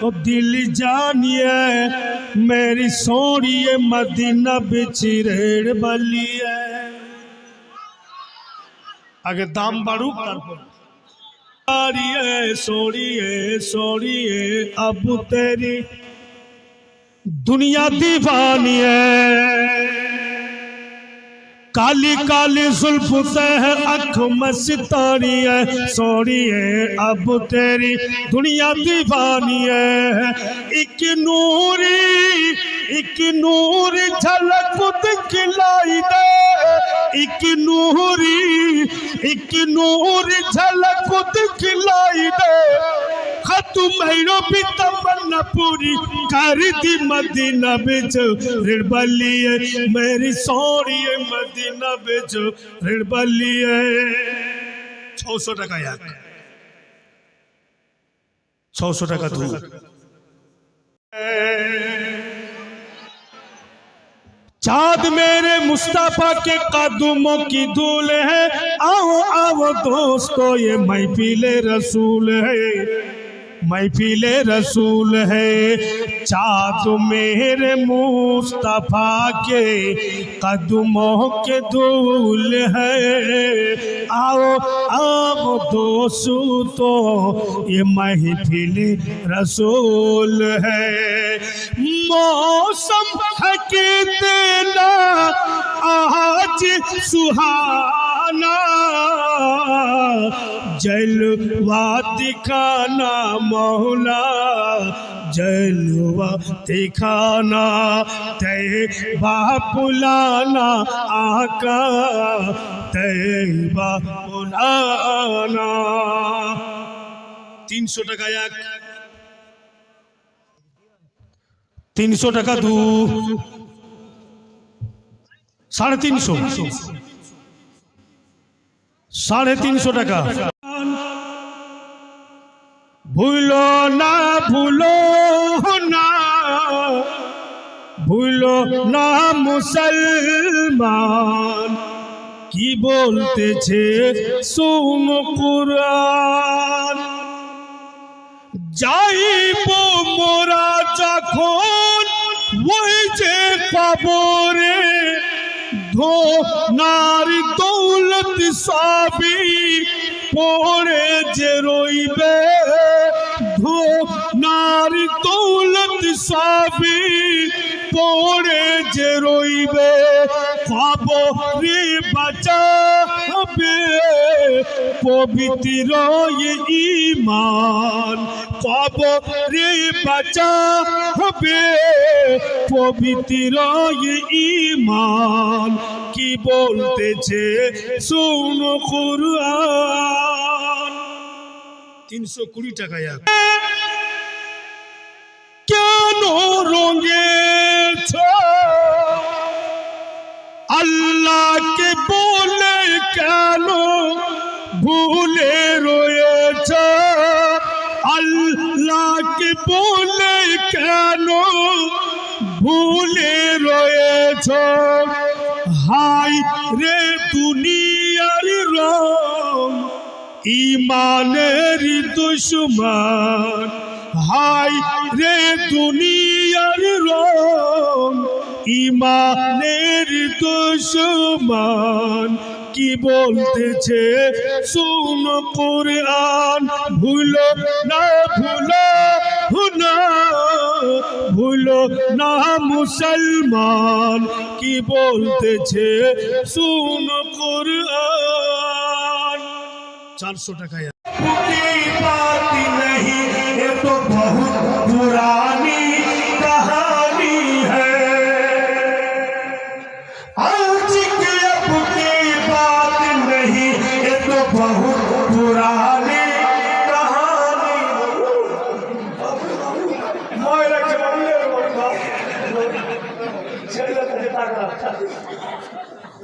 او دل جانیے، میری سونی مدینہ بچ ریڑ بلی ہے اگر دام بڑھو کر۔ پڑھو سوڑیے سوڑیے سوڑیے اب تیری دنیا دیوانی ہے کالی کالی زلف ہے، اکھ مستانی ہے۔ سونی ہے، اب تیری دنیا دیوانی ہے۔ ایک نوری، ایک نور جھلک دکھلائی دے۔ ایک نوری، ایک نور جھلک دکھلائی دے۔ ختم ایرو بھی تمنا پوری کر دی مدینہ بیچو ریڑ بلی ہے، میری سوڑی ہے، مدینہ بیچو ریڑ بلی ہے۔ چھو سو ٹکا یک۔ چھو سو ٹکا دھو چاد میرے مصطفیٰ کے قدموں کی دھول ہے۔ آؤ آؤ دوستو، یہ محفل رسول ہے۔ محفل رسول ہے۔ چاند میرے مصطفیٰ کے قدموں کے دھول ہے۔ آؤ آپ دوسو تو یہ محفل رسول ہے۔ موسم حقی دینا آج سہانا۔ জল দিখানা মহলা জল দিখানা তে বাপুলানা আকা তে বাপুলানা তিনশো টাকা এক তিনশো টাকা দু সাড়ে তিনশো সাড়ে তিনশো টাকা ভুলো না ভুলো না। ভুলো না মুসলমান। কি বলতেছে? সুম কুরআন। যাইব মোরা যখন ওই যে কবরে, ধোনার দৌলত সবই পড়ে যে রইবে ধোনার দৌলত সবই পড়ে যে রইবে। কবরে বাঁচাবে পবিত্র ইমান কবরে বাঁচাবে পবিত্র ইমান কি বলতেছে? শুন কুরআন। তিনশো কুড়ি টাকা এক। কেন রঙেছ আল্লাহকে বলে কেন ভুলে রয়েছ? আল্লাহকে বলে কেন ভুলে রয়েছ? হাই রে দুনিয়ার রং, ইমানের দুশ্মন। হাই রে দুনিয়ার রং, ইমানের দুশ্মন। কি বলতেছে? শুন কোরআন। ভুলো না ভুলো না ভুলো না মুসলমান। কি বলতেছে শুন কোরআন চারশো টাকায় की बात नहीं ये तो बहुत पुरानी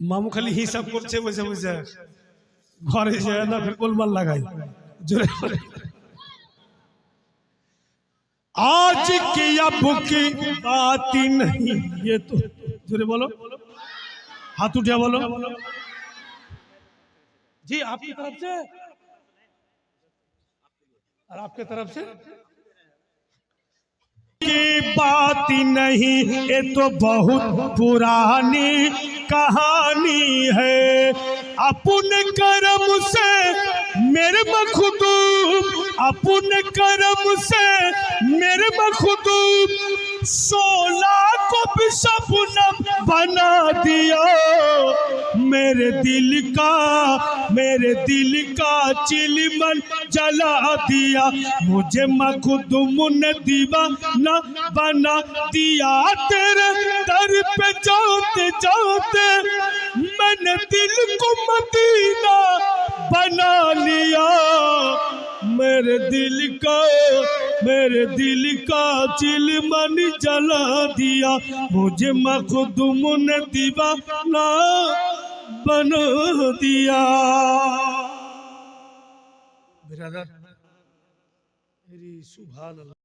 মামু খালি হিসাব করছে বসে বসে ঘরে যায় না ফের গোলমাল লাগাই জোরে করে आज की अब की बात ही नहीं ये तो जोरे बोलो हाथ उठा बोलो जी आपकी तरफ से और आपके तरफ से کی بات نہیں، یہ تو بہت پرانی کہانی ہے۔ اپن کرم سے میرے مخدوم اپن کرم سے میرے مخدوم، سولہ کو بھی سپنا بنا دیا۔ میرے دل کا، میرے دل کا چلی من جلا دیا۔ مجھے میں مخدم نے دیوانہ بنا دیا۔ تیرے در پہ جاتے جاتے میں نے دل کو مدینہ بنا لیا۔ میرے دل کا، میرے دل کا چل من جلا دیا۔ مجھے میں مخدم نے دیوانہ بن دیا۔ برادر میری سبحان اللہ۔